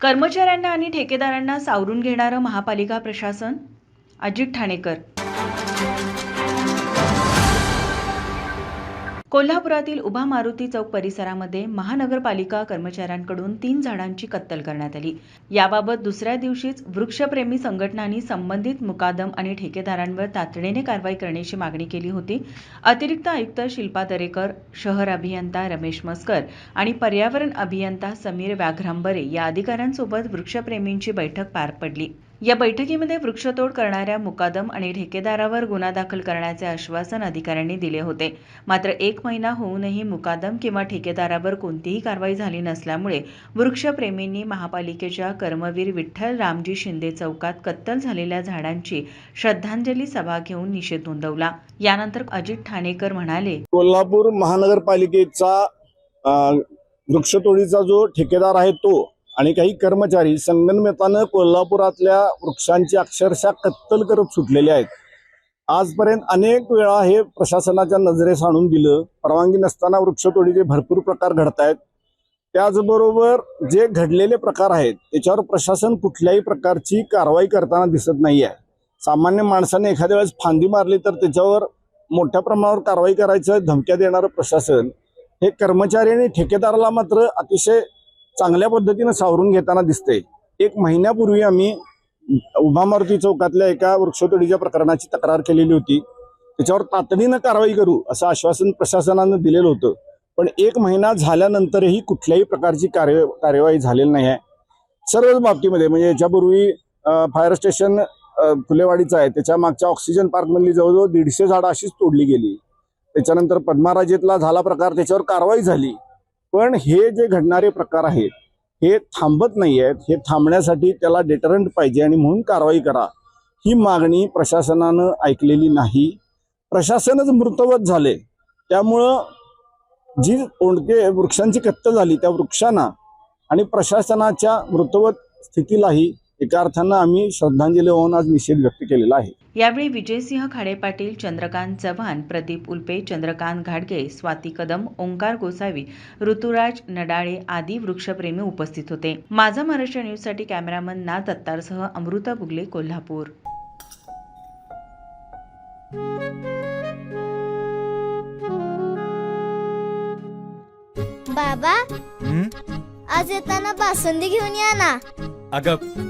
कर्मचाऱ्यांना आणि ठेकेदारांना सावरून घेणारं महापालिका प्रशासन? अजित ठाणेकर कोल्हापुरातील उभा मारुती चौक परिसरामध्ये महानगरपालिका कर्मचाऱ्यांकडून तीन झाडांची कत्तल करण्यात आली. याबाबत दुसऱ्या दिवशीच वृक्षप्रेमी संघटनांनी संबंधित मुकादम आणि ठेकेदारांवर तातडीने कारवाई करण्याची मागणी केली होती. अतिरिक्त आयुक्त शिल्पा दरेकर शहर अभियंता रमेश मस्कर आणि पर्यावरण अभियंता समीर व्याघ्रांबरे या अधिकाऱ्यांसोबत वृक्षप्रेमींची बैठक पार पडली. या बैठकीमध्ये वृक्षतोड करणाऱ्या मुकादम आणि ठेकेदारावर गुन्हा दाखल करण्याचे आश्वासन अधिकाऱ्यांनी दिले होते. मात्र एक महिना होऊनही मुकादम किंवा ठेकेदारावर कोणतीही कारवाई झाली नसल्यामुळे वृक्षप्रेमींनी महापालिकेच्या कर्मवीर विठ्ठल रामजी शिंदे चौकात कत्तल झालेल्या झाडांची श्रद्धांजली सभा घेऊन निषेध नोंदवला. यानंतर अजित ठाणेकर म्हणाले कोल्हापूर महानगरपालिकेचा वृक्षतोडीचा जो ठेकेदार आहे तो आणि काही कर्मचारी संगनमतानं कोल्हापुरातल्या वृक्षांची अक्षरशः कत्तल करत सुटलेले आहेत. आजपर्यंत अनेक वेळा हे प्रशासनाच्या नजरेस आणून दिलं. परवानगी नसताना वृक्षतोडीचे भरपूर प्रकार घडतायत. त्याचबरोबर जे घडलेले प्रकार आहेत त्याच्यावर प्रशासन कुठल्याही प्रकारची कारवाई करताना दिसत नाही आहे सामान्य माणसाने एखाद्या वेळेस फांदी मारली तर त्याच्यावर मोठ्या प्रमाणावर कारवाई करायचं धमक्या देणारं प्रशासन हे कर्मचारी आणि ठेकेदाराला मात्र अतिशय चांगल्या पद्धतीनं सावरून घेताना दिसतंय. एक महिन्यापूर्वी आम्ही उभा मारुती चौकातल्या एका वृक्षतोडीच्या प्रकरणाची तक्रार केलेली होती. त्याच्यावर तातडीनं कारवाई करू असं आश्वासन प्रशासनानं दिलेलं होतं. पण एक महिना झाल्यानंतरही कुठल्याही प्रकारची कार्य कार्यवाही झालेली नाही आहे सर्वच बाबतीमध्ये म्हणजे याच्यापूर्वी फायर स्टेशन फुलेवाडीचं आहे. त्याच्या मागच्या ऑक्सिजन पार्कमधली जवळजवळ दीडशे झाडं अशीच तोडली गेली. त्याच्यानंतर पद्माराजेतला झाला प्रकार त्याच्यावर कारवाई झाली. पण हे जे घडणारे प्रकार आहेत हे थांबत नाही आहेत हे थांबण्यासाठी त्याला डेटरंट पाहिजे आणि म्हणून कारवाई करा. ही मागणी प्रशासनानं ऐकलेली नाही. प्रशासनच मृतवत झाले. त्यामुळं जी कोणते वृक्षांची कत्तल झाली त्या वृक्षांना आणि प्रशासनाच्या मृतवत स्थितीलाही एका अर्थानं आम्ही श्रद्धांजली वाहून आज निषेध व्यक्त केलेला आहे. यावेळी विजयसिंह खाडे पाटील चंद्रकांत चव्हाण प्रदीप उल्पे चंद्रकांत घाडगे स्वाती कदम ओंकार गोसावी ऋतुराज नडाळे आदी वृक्षप्रेमी उपस्थित होते. माझा महाराष्ट्र न्यूजसाठी कॅमेरामन ना दत्तारसह अमृता बुगले कोल्हापूर. बाबा हं? आज येताना बासुंदी घेऊन या ना. अगं